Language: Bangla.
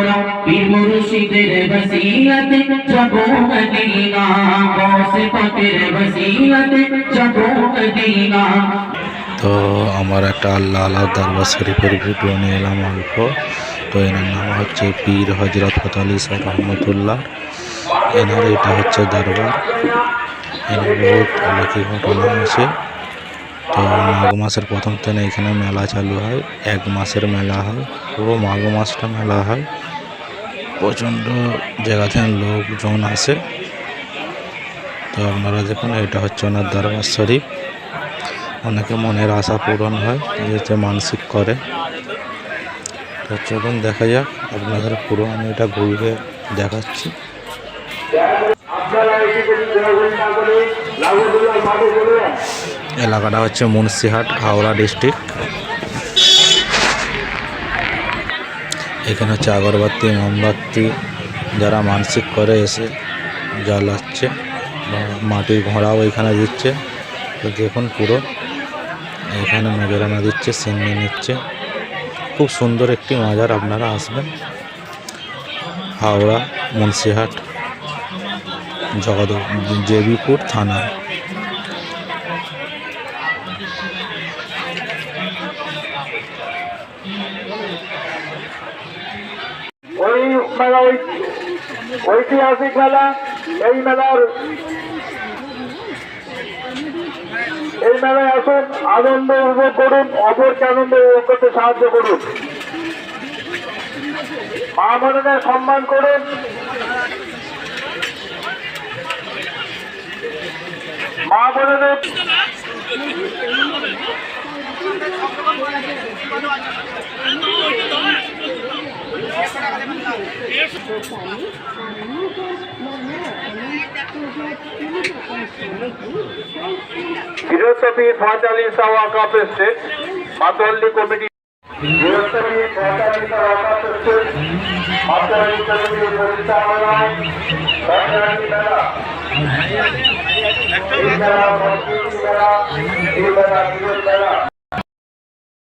মোরা পীর মুর্শিদের বসিলতে মদিনা। গৌসে পাকের বসিলতে যাব মদিনা। তো আমার একটা আল্লাহ আল্লাহ দরবার শরীফের ভিডিও নিয়ে এলাম অল্প। তো এনার নাম হচ্ছে পীর হজরত ফত আলী শাহ রহমতুল্লাহ। এনার এটা হচ্ছে দরবার। এনার বহুত অলৌকিক ঘটনা আছে। তো মাঘ মাসের প্রথম দিনে এখানে মেলা চালু হয়। এক মাসের মেলা হয়। পুরো মাঘ মাসটা মেলা হয়। প্রচণ্ড জায়গা থেকে লোকজন আসে তো আপনারা দেখুন এটা হচ্ছে ওনার দরবার শরীফ। অনেকে মনের আশা পূরণ হয় যেতে মানসিক করে। তো চলুন দেখা যাক আপনাদের পুরো আমি এটা ঘুরে দেখাচ্ছি। এলাকাটা হচ্ছে মুন্সিহাট হাওড়া ডিস্ট্রিক্ট। এখানে হচ্ছে আগরবাতি, মোমবাতি যারা মানসিক করে এসে জ্বালাচ্ছে মাটির ঘোড়াও এখানে দিচ্ছে। তো দেখুন পুরো, এখানে নজরানা দিচ্ছে, সিন্নি নিচ্ছে। খুব সুন্দর একটি মাজার আপনারা আসবেন। হাওড়া, মুন্সিহাট জগদ জেবিপুর থানা। ওই মেলা ঐতিহাসিক মেলা, এই মেলার এই মেলায় আসুন, আনন্দ উপভোগ করুন, অপরকে আনন্দ উপভোগ করতে সাহায্য করুন। মা বোনেদের সম্মান করুন। মা বোনেদের গৃহস্থী পঁয়তাল্লিশ ওয়াকাপ স্টেট মাতোয়াল্লি কমিটি গৃহস্থী পঁয়তাল্লিশ ওয়াকাপ স্টেট মাতোয়াল্লি কমিটি পরিচালনায় সরকারি মেলা। এই মেলা সংস্কৃতি মেলা এই মেলা বিরোধ মেলা।